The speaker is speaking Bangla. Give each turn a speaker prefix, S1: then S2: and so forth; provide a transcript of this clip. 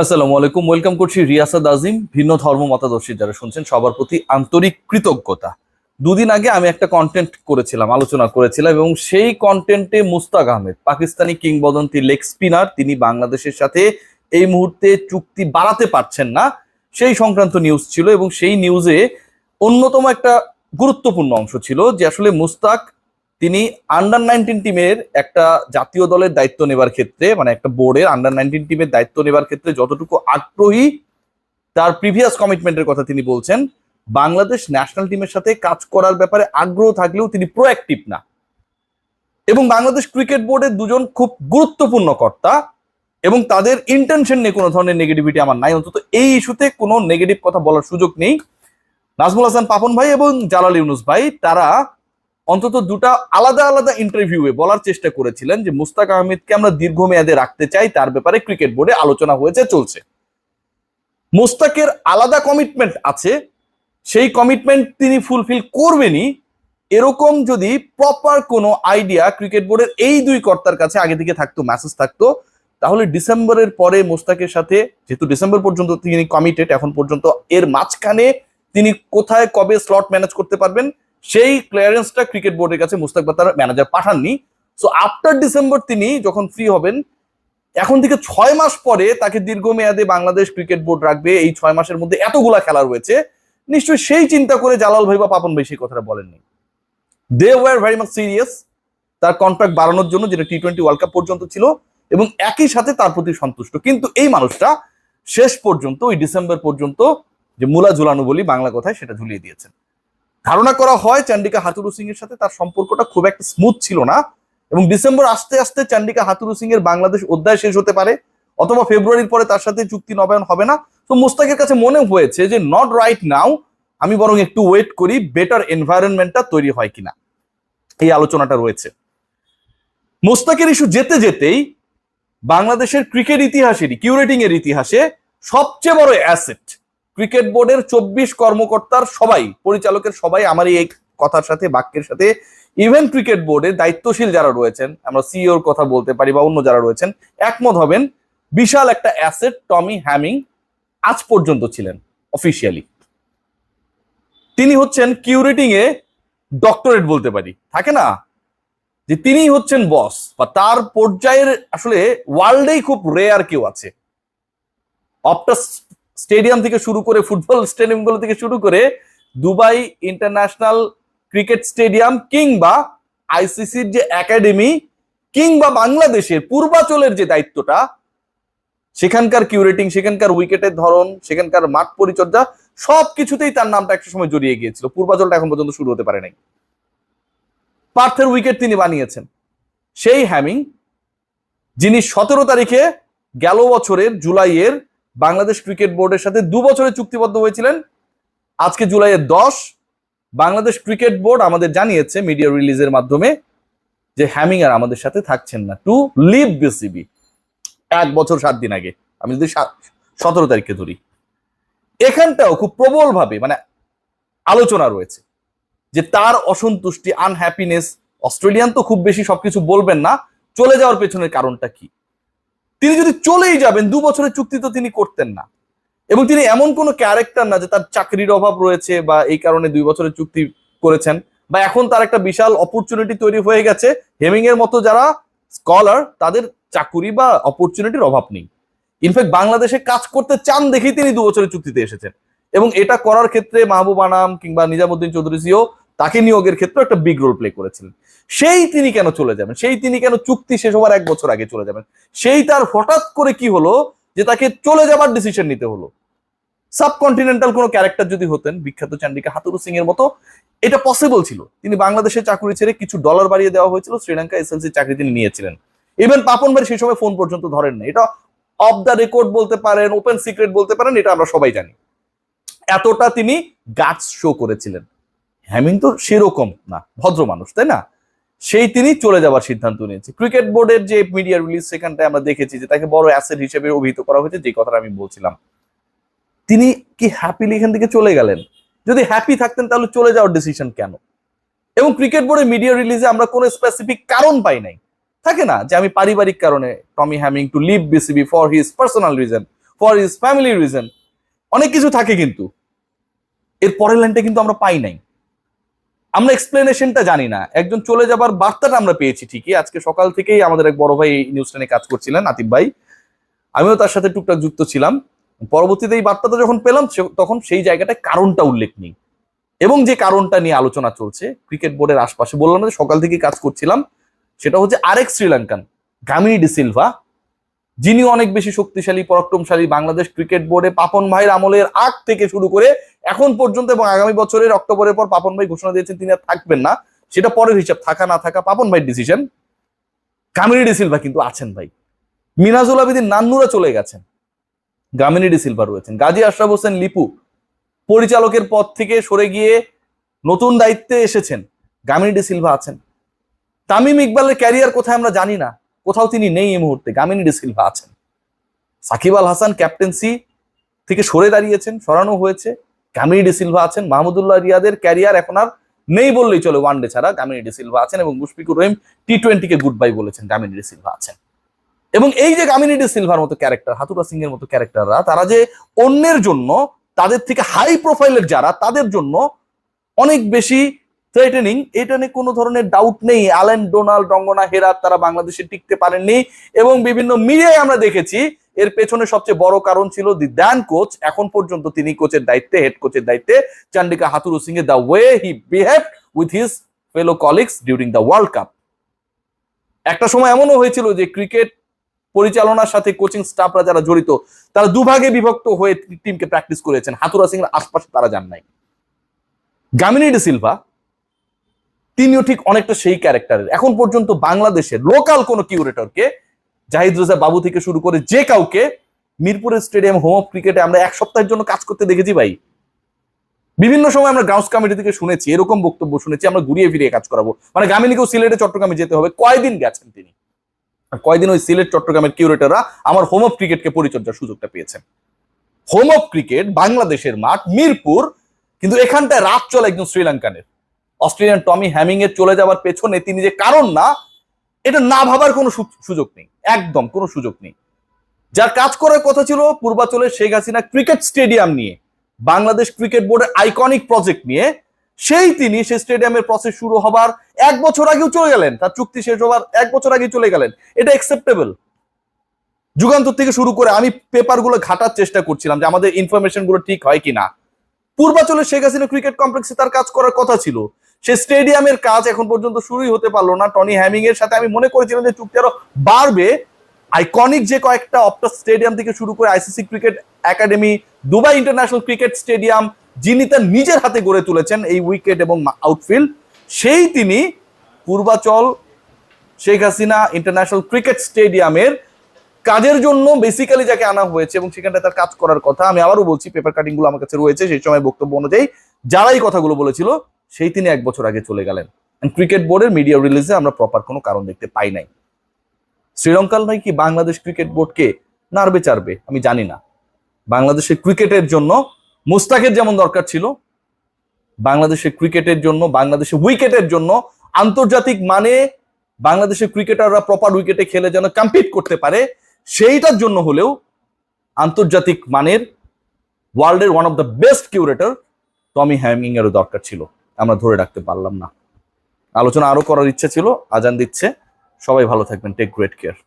S1: আসসালামু আলাইকুম। ওয়েলকাম করছি রিয়াসাদ আজিম, ভিন্ন ধর্ম মতাদর্শী যারা শুনছেন, সবার প্রতি আন্তরিক কৃতজ্ঞতা। দুদিন আগে আমি একটা কন্টেন্ট করেছিলাম, আলোচনা করেছিলাম এবং সেই কন্টেন্টে মুস্তাক আহমেদ, পাকিস্তানি কিংবদন্তি লেগ স্পিনার, তিনি বাংলাদেশের সাথে এই মুহূর্তে চুক্তি বাড়াতে পারছেন না। সেই সংক্রান্ত নিউজ ছিল এবং সেই নিউজে অন্যতম একটা গুরুত্বপূর্ণ অংশ ছিল যে আসলে মুস্তাক তিনি আন্ডার নাইনটিন টিমের একটা জাতীয় দলের দায়িত্ব নেবার ক্ষেত্রে মানে একটা বোর্ডের আন্ডার নাইনটিন টিমের দায়িত্ব নেবার ক্ষেত্রে যতটুকু আগ্রহী, তার প্রিভিয়াস কমিটমেন্টের কথা তিনি বলছেন, বাংলাদেশ ন্যাশনাল টিমের সাথে কাজ করার ব্যাপারে আগ্রহ থাকলেও তিনি প্রোঅ্যাক্টিভ না। এবং বাংলাদেশ ক্রিকেট বোর্ডের দুজন খুব গুরুত্বপূর্ণ কর্তা, এবং তাদের ইন্টেনশন নিয়ে কোনো ধরনের নেগেটিভিটি আমার নাই, অন্তত এই ইস্যুতে কোনো নেগেটিভ কথা বলার সুযোগ নেই। নাজমুল হাসান পাপন ভাই এবং জালাল ইউনুস ভাই, তারা অন্তত দুটা আলাদা আলাদা ইন্টারভিউয়ে বলার চেষ্টা করেছিলেন যে মুস্তাক আহমেদকে আমরা দীর্ঘমেয়াদে রাখতে চাই, তার ব্যাপারে ক্রিকেট বোর্ডে আলোচনা হয়েছে, চলছে। মুস্তাকের আলাদা কমিটমেন্ট আছে, সেই কমিটমেন্ট তিনি ফুলফিল করবেনই। এরকম যদি প্রপার কোনো আইডিয়া ক্রিকেট বোর্ডের এই দুই কর্তার কাছে আগে থেকে থাকতো মেসেজ থাকতো, তাহলে ডিসেম্বরের পরে মুস্তাকের সাথে, যেহেতু ডিসেম্বর পর্যন্ত তিনি কমিটেড এখন পর্যন্ত এর মাঝখানে তিনি কোথায়, কবে স্লট ম্যানেজ করতে পারবেন সেই ক্লিয়ারেন্সটা ক্রিকেট বোর্ডের কাছে মুস্তাক বাতার ম্যানেজার পাঠাননি। সো আফটার ডিসেম্বর তিনি যখন ফ্রি হবেন, এখন থেকে ছয় মাস পরে তাকে দীর্ঘমেয়াদে বাংলাদেশ ক্রিকেট বোর্ড রাখবে। এই ছয় মাসের মধ্যে এতগুলা খেলা রয়েছে। নিশ্চয়ই সেই চিন্তা করে জালাল ভাই বা পাপন ভাই সেই কথাটা বলেননি। They were very much serious তার কন্ট্রাক্ট বাড়ানোর জন্য যেটা টি টোয়েন্টি ওয়ার্ল্ড কাপ পর্যন্ত ছিল এবং একই সাথে তার প্রতি সন্তুষ্ট। কিন্তু এই মানুষটা শেষ পর্যন্ত, ওই ডিসেম্বর পর্যন্ত যে মূলা ঝুলানো বলি বাংলা কথায় সেটা ঝুলিয়ে দিয়েছেন। ধারণা করা হয় চান্ডিকা হাতুরু সিং এর সাথে তার সম্পর্কটা খুব একটা স্মুথ ছিল না। এবং ডিসেম্বর আস্তে আস্তে চান্ডিকা হাতুরু সিং এর বাংলাদেশ অধ্যায় শেষ হতে পারে, অথবা ফেব্রুয়ারির পরে তার সাথে চুক্তি নবায়ন হবে না। তো মুস্তাকের কাছে মনে হয়েছে যে নট রাইট নাও আমি বরং একটু ওয়েট করি বেটার এনভায়রনমেন্টটা তৈরি হয় কিনা? এই আলোচনাটা রয়েছে। মুস্তাকের ইস্যু যেতে যেতেই বাংলাদেশের ক্রিকেট ইতিহাসেরই কিউরেটিং এর ইতিহাসে সবচেয়ে বড় অ্যাসেট ক্রিকেট বোর্ডের চব্বিশ কর্মকর্তার সবাই, পরিচালকের সবাই আমার এই কথার সাথে, বাক্যের সাথে ইভেন ক্রিকেট বোর্ডে দায়িত্বশীল যারা রয়েছেন, আমরা সিইওর কথা বলতে পারি বা অন্য যারা রয়েছেন, একমত হবেন, বিশাল একটা অ্যাসেট টমি হ্যামিং আজ পর্যন্ত ছিলেন অফিসিয়ালি তিনি হচ্ছেন কিউরেটিং এ ডক্টরেট বলতে পারি। থাকে না? যে তিনি হচ্ছেন বস বা তার পর্যায়ের আসলে ওয়ার্ল্ডেই খুব রেয়ার কেউ আছে। অপটাস স্টেডিয়াম থেকে শুরু করে ফুটবল স্টেডিয়ামগুলো থেকে শুরু করে দুবাই ইন্টারন্যাশনাল ক্রিকেট স্টেডিয়াম কিংবা আইসিসির যে একাডেমি কিংবা বাংলাদেশের পূর্বাচলের যে দায়িত্বটা, সেখানকার কিউরেটিং সেখানকার উইকেটের ধরন, সেখানকার মাঠ পরিচর্যা সব কিছুতেই তার নামটা একটা সময় জড়িয়ে গিয়েছিল। পূর্বাচলটা এখন পর্যন্ত শুরু হতে পারে নাই। পার্থের উইকেট তিনি বানিয়েছেন। সেই হ্যামিং, যিনি সতেরো তারিখে গেল বছরের জুলাইয়ের বাংলাদেশ ক্রিকেট বোর্ডের সাথে দু বছরে চুক্তিবদ্ধ হয়েছিলেন। আজকে জুলাইয়ের দশ, বাংলাদেশ ক্রিকেট বোর্ড আমাদের জানিয়েছে মিডিয়া রিলিজের মাধ্যমে যে হ্যামিং আর আমাদের সাথে থাকছেন না। To leave BCB. এক বছর সাত দিন আগে। আমি যদি সতেরো তারিখে ধরি। এখানটাও খুব প্রবলভাবে মানে আলোচনা রয়েছে যে তার অসন্তুষ্টি আনহ্যাপিনেস অস্ট্রেলিয়ান তো খুব বেশি সবকিছু বলবেন না। চলে যাওয়ার পেছনের কারণটা কি? তিনি যদি চলেই যাবেন, দু বছরের চুক্তি তো তিনি করতেন না। এবং তিনি এমন কোনো ক্যারেক্টার না যে তার চাকরির অভাব রয়েছে বা এই কারণে দুই বছরের চুক্তি করেছেন বা এখন তার একটা বিশাল অপরচুনিটি তৈরি হয়ে গেছে। হেমিং এর মতো যারা স্কলার তাদের চাকুরি বা অপরচুনিটির অভাব নেই। ইনফ্যাক্ট বাংলাদেশে কাজ করতে চান দেখেই তিনি দু বছরের চুক্তিতে এসেছেন। এবং এটা করার ক্ষেত্রে মাহবুব আনাম কিংবা নিজামুদ্দিন চৌধুরী সিও তাকে নিয়োগের ক্ষেত্রে একটা বিগ রোল প্লে করেছিলেন। সেই তিনি কেন চলে যাবেন? সেই তিনি কেন চুক্তি শেষ হওয়ার এক বছর আগে চলে যাবেন? সেই তার হঠাৎ করে কি হলো যে তাকে চলে যাবার ডিসিশন নিতে হলো। সাবকন্টিনেন্টাল কোনো ক্যারেক্টার যদি হতেন, বিখ্যাত চান্ডিকা হাতুরু সিং এর মতো, এটা পসিবল ছিল। তিনি বাংলাদেশের চাকরি ছেড়ে কিছু ডলার বাড়িয়ে দেওয়া হয়েছিল, শ্রীলঙ্কা এসএলসি চাকরি তিনি নিয়েছিলেন। ইভেন পাপন ভাই সেই সময় ফোন পর্যন্ত ধরেন না এটা অফ দ্য রেকর্ড বলতে পারেন ওপেন সিক্রেট বলতে পারেন, এটা আমরা সবাই জানি। এতটা তিনি গাছ শো করেছিলেন। হ্যামিং তো সেরকম না, ভদ্র মানুষ, তাই না? সেই তিনি চলে যাওয়ার সিদ্ধান্ত নিয়েছে। ক্রিকেট বোর্ডের যে মিডিয়া রিলিজ সেখানটায় আমরা দেখেছি যে তাকে বড় অ্যাসেট হিসেবে অভিহিত করা হয়েছে, যে কথাটা আমি বলছিলাম। তিনি কি হ্যাপিলি এখান থেকে চলে গেলেন? যদি হ্যাপি থাকতেন তাহলে চলে যাওয়ার ডিসিশন কেন? এবং ক্রিকেট বোর্ডের মিডিয়া রিলিজে আমরা কোনো স্পেসিফিক কারণ পাই নাই। থাকে না যে আমি পারিবারিক কারণে Tommy Hemming to leave BCB for his personal reason for his family reason অনেক কিছু থাকে কিন্তু। এর পরের লাইনটা কিন্তু আমরা পাই নাই। আমরা এক্সপ্লেনেশনটা জানি না। একজন চলে যাবার বার্তাটা আমরা পেয়েছি ঠিকই। আজকে সকাল থেকেই আমাদের এক বড় ভাই এই নিউজটা নিয়ে কাজ করছিলেন, আতিফ ভাই। আমিও তার সাথে টুকটাক যুক্ত ছিলাম। পরবর্তীতে এই বার্তাটা যখন পেলাম তখন সেই জায়গাটায় কারণটা উল্লেখ নেই। এবং যে কারণটা নিয়ে আলোচনা চলছে ক্রিকেট বোর্ডের আশপাশে বললাম যে সকাল থেকে কাজ করছিলাম, সেটা হচ্ছে আরেক শ্রীলঙ্কান গামিনী ডি সিলভা যিনি অনেক বেশি শক্তিশালী, পরাক্রমশালী বাংলাদেশ ক্রিকেট বোর্ডে পাপন ভাইয়ের আমলের আগ থেকে শুরু করে এখন পর্যন্ত এবং আগামী বছরের অক্টোবরের পর পাপন ভাই ঘোষণা দিয়েছেন তিনি আর থাকবেন না। সেটা পরের হিসাব, থাকা না থাকা পাপন ভাইয়ের ডিসিশন গামিনী ডি সিলভা কিন্তু আছেন ভাই। মিনাজুল আবিদিন নান্নুরা চলে গেছেন। গামিনী ডি সিলভা রয়েছেন। গাজী আশরাফ হোসেন লিপু পরিচালকের পদ থেকে সরে গিয়ে নতুন দায়িত্বে এসেছেন। গামিনী ডি সিলভা আছেন। তামিম ইকবালের ক্যারিয়ার কোথায় আমরা জানি না। কোথাও তিনি নেই এই মুহূর্তে, গামিনী ডি সিলভা আছেন। সাকিব আল হাসান ক্যাপ্টেন্সি থেকে সরে দাঁড়িয়েছেন, সরানো হয়েছে। গামিনী ডি সিলভা আছেন, মাহমুদুল্লাহ রিয়াদের ক্যারিয়ার এখন আর নেই বললেই চলে ওয়ানডে ছাড়া। গামিনী ডি সিলভা আছেন এবং মুশফিকুর রহিম টি টোয়েন্টিকে গুড বাই বলেছেন, গামিনী ডি সিলভা আছেন। এবং এই যে গামিনী সিলভার মতো ক্যারেক্টার হাতুরা সিং এর মতো ক্যারেক্টাররা তারা যে অন্যের জন্য, তাদের থেকে হাই প্রোফাইলের যারা, তাদের জন্য অনেক বেশি থ্রেটেনিং এটা নিয়ে কোনো ধরনের ডাউট নেই। অ্যালেন ডোনাল্ড রঙ্গনা হেরাত তারা বাংলাদেশে টিকতে পারেননি। এবং বিভিন্ন মিডিয়ায় আমরা দেখেছি, এর পেছনে সবচেয়ে বড় কারণ ছিল দি দ্যান কোচ এখন পর্যন্ত তিনি কোচের দায়িত্বে হেড কোচের দায়িত্বে। চান্ডিকা হাতুরু সিং এর the way he behave with his fellow colleagues during the World Cup একটা সময় এমনও হয়েছিল যে ক্রিকেট পরিচালনার সাথে কোচিং স্টাফরা যারা জড়িত, তারা দুভাগে বিভক্ত হয়ে টিমকে প্র্যাকটিস করেছেন। হাতুরা সিং এর আশপাশে তারা যান নাই। গামিনী ডি সিলভা তিনিও ঠিক অনেকটা সেই ক্যারেক্টারের এখন পর্যন্ত বাংলাদেশের লোকাল কোনো কিউরেটরকে জাহিদ রেজা বাবু থেকে শুরু করে যে কাউকে মিরপুরের স্টেডিয়াম হোম অফ ক্রিকেটে আমরা এক সপ্তাহের জন্য কাজ করতে দেখেছি ভাই। বিভিন্ন সময় আমরা গ্রাউন্ড কমিটি থেকে শুনেছি, এরকম বক্তব্য শুনেছি, আমরা ঘুরিয়ে ফিরিয়ে কাজ করাবো। মানে গামিনীকেও সিলেটে চট্টগ্রামে যেতে হবে। কয়দিন গেছেন তিনি? কয়দিন ওই সিলেট চট্টগ্রামের কিউরেটররা আমার হোম অফ ক্রিকেটকে পরিচর্যার সুযোগটা পেয়েছেন? হোম অফ ক্রিকেট বাংলাদেশের মাঠ, মিরপুর, কিন্তু এখানটায় রাত চলে একজন শ্রীলঙ্কানের। অস্ট্রেলিয়ান টমি হ্যামিং এর চলে যাওয়ার পেছনে তিনি যে কারণ না, এটা না ভাবার কোনো সুযোগ নেই, একদম কোনো সুযোগ নেই। যার কাজ করার কথা ছিল পূর্বাচলের শেখ হাসিনা ক্রিকেট স্টেডিয়াম নিয়ে, বাংলাদেশ ক্রিকেট বোর্ডের আইকনিক প্রজেক্ট নিয়ে, সেই তিনি সেই স্টেডিয়ামের প্রসেস শুরু হবার এক বছর আগেও চলে গেলেন, তার চুক্তি শেষ হবার এক বছর আগে চলে গেলেন। এটা অ্যাকসেপ্টেবল যুগান্তর থেকে শুরু করে আমি পেপারগুলো ঘাটার চেষ্টা করছিলাম যে আমাদের ইনফরমেশনগুলো ঠিক হয় কিনা। পূর্বাচলের শেখ হাসিনা ক্রিকেট কমপ্লেক্সে তার কাজ করার কথা ছিল। সে স্টেডিয়ামের কাজ এখন পর্যন্ত শুরুই হতে পারল না। টনি হ্যামিং এর সাথে আমি মনে করেছিলাম যে চুক্তি আরও বাড়বে। আইকনিক যে কয়েকটা অপটা স্টেডিয়াম থেকে শুরু করে ICC Cricket Academy Dubai International Cricket Stadium যিনি তার নিজের হাতে গড়ে তুলেছেন এই উইকেট এবং আউটফিল্ড সেই তিনি পূর্বাচল শেখ হাসিনা ইন্টারন্যাশনাল ক্রিকেট স্টেডিয়ামের কাজের জন্য বেসিক্যালি যাকে আনা হয়েছে এবং সেখানটায় তার কাজ করার কথা আমি আবারও বলছি পেপার কাটিংগুলো আমার কাছে রয়েছে, সেই সময় বক্তব্য অনুযায়ী যারা এই কথাগুলো বলেছিল সেই তিনি এক বছর আগে চলে গেলেন। ক্রিকেট বোর্ডের মিডিয়া রিলিজে আমরা প্রপার কোনো কারণ দেখতে পাই নাই। শ্রীলঙ্কার নয় কি বাংলাদেশ ক্রিকেট বোর্ডকে নাড়বে চারবে আমি জানি না। বাংলাদেশের ক্রিকেটের জন্য মুস্তাকের যেমন দরকার ছিল, বাংলাদেশের ক্রিকেটের জন্য, বাংলাদেশের উইকেটের জন্য আন্তর্জাতিক মানে বাংলাদেশের ক্রিকেটাররা প্রপার উইকেটে খেলে যেন কম্পিট করতে পারে, সেইটার জন্য হলেও আন্তর্জাতিক মানের ওয়ার্ল্ডের one of the best curator Tommy Hemming এরও দরকার ছিল। আমরা ধরে রাখতে পারলাম না। আলোচনা আরও করার ইচ্ছে ছিল, আজান দিচ্ছে। সবাই ভালো থাকবেন টেক গ্রেট কেয়ার